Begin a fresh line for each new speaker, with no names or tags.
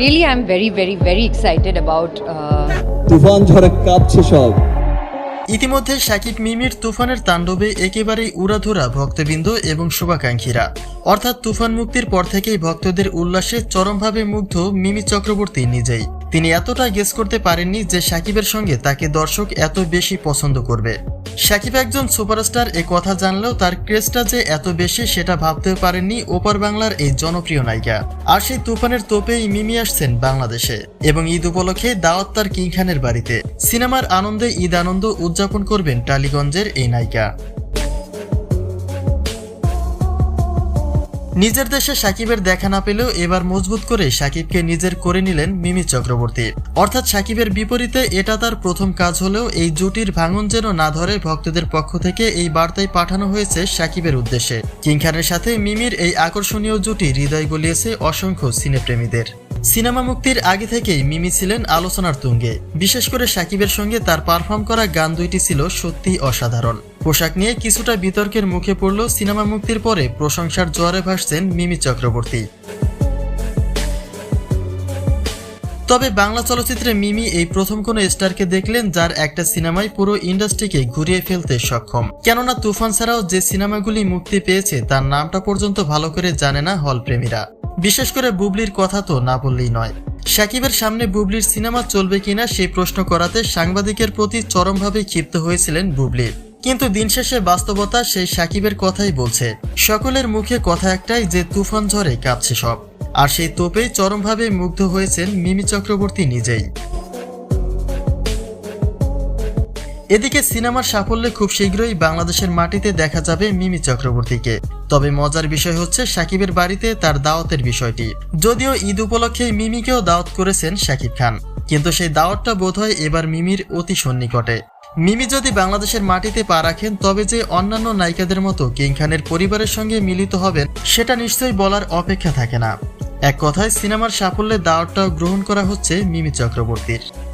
really I'm very, very, very excited about. Uh,
তুফান ঝড়ে কাঁপছে সব।
ইতিমধ্যে সাকিব মিমির তুফানের তাণ্ডবে একেবারেই উড়াধুরা ভক্তবৃন্দ এবং শুভাকাঙ্ক্ষীরা। অর্থাৎ তুফান মুক্তির পর থেকেই ভক্তদের উল্লাসে চরমভাবে মুগ্ধ মিমি চক্রবর্তী নিজেই। তিনি এতটা গেস করতে পারেননি যে সাকিবের সঙ্গে তাকে দর্শক এত বেশি পছন্দ করবে। সাকিব একজন সুপারস্টার, এ কথা জানলেও তার ক্রেজটা যে এত বেশি সেটা ভাবতেও পারেননি ওপার বাংলার এই জনপ্রিয় নায়িকা। আর সেই তুফানের তোপেই মিমি আসছেন বাংলাদেশে এবং ঈদ উপলক্ষে দাওয়াত তার কিং খানের বাড়িতে। সিনেমার আনন্দে ঈদ আনন্দ উদযাপন করবেন টালিগঞ্জের এই নায়িকা। নিজের দেশে সাকিবের দেখা না পেলেও এবার মজবুত করে সাকিবকে নিজের করে নিলেন মিমি চক্রবর্তী। অর্থাৎ সাকিবের বিপরীতে এটা তার প্রথম কাজ হলেও এই জুটির ভাঙন যেন না ধরে ভক্তদের পক্ষ থেকে এই বার্তায় পাঠানো হয়েছে সাকিবের উদ্দেশ্যে। কিং খানের সাথে মিমির এই আকর্ষণীয় জুটি হৃদয় গলিয়েছে অসংখ্য সিনেপ্রেমীদের। সিনেমা মুক্তির আগে থেকেই মিমি ছিলেন আলোচনার তুঙ্গে। বিশেষ করে সাকিবের সঙ্গে তার পারফর্ম করা গান দুইটি ছিল সত্যি অসাধারণ। পোশাক নিয়ে কিছুটা বিতর্কের মুখে পড়ল সিনেমা মুক্তির পরে প্রশংসার জোয়ারে ভাসছেন মিমি চক্রবর্তী। তবে বাংলা চলচ্চিত্রে মিমি এই প্রথম কোনো স্টারকে দেখলেন যার একটা সিনেমায় পুরো ইন্ডাস্ট্রিকে ঘুরিয়ে ফেলতে সক্ষম। কেননা তুফান ছাড়াও যে সিনেমাগুলি মুক্তি পেয়েছে তার নামটা পর্যন্ত ভালো করে জানে না হল প্রেমীরা বিশেষ করে বুবলির কথা তো না বললেই নয়। সাকিবের সামনে বুবলির সিনেমা চলবে কিনা সেই প্রশ্ন করাতে সাংবাদিকের প্রতি চরমভাবে ক্ষিপ্ত হয়েছিলেন বুবলি। কিন্তু দিন শেষে বাস্তবতা সেই সাকিবের কথাই বলছে। সকলের মুখে কথা একটাই যে তুফান ঝড়ে কাঁপছে সব। আর সেই তোপেই চরমভাবে মুগ্ধ হয়েছেন মিমি চক্রবর্তী নিজেই। এদিকে সিনেমার সাফল্যে খুব শীঘ্রই বাংলাদেশের মাটিতে দেখা যাবে মিমি চক্রবর্তীকে। তবে মজার বিষয় হচ্ছে সাকিবের বাড়িতে তার দাওয়াতের বিষয়টি। যদিও ঈদ উপলক্ষে মিমিকেও দাওয়াত করেছেন সাকিব খান। কিন্তু সেই দাওয়াতটা বোধহয় এবার মিমির অতি সন্নিকটে। মিমি যদি বাংলাদেশের মাটিতে পা রাখেন, তবে যে অন্যান্য নায়িকাদের মতো কিং খানের পরিবারের সঙ্গে মিলিত হবেন, সেটা নিশ্চয়ই বলার অপেক্ষা থাকে না। এক কথায়, সিনেমার সাফল্যের দাওয়াতটাও গ্রহণ করা হচ্ছে মিমি চক্রবর্তীর।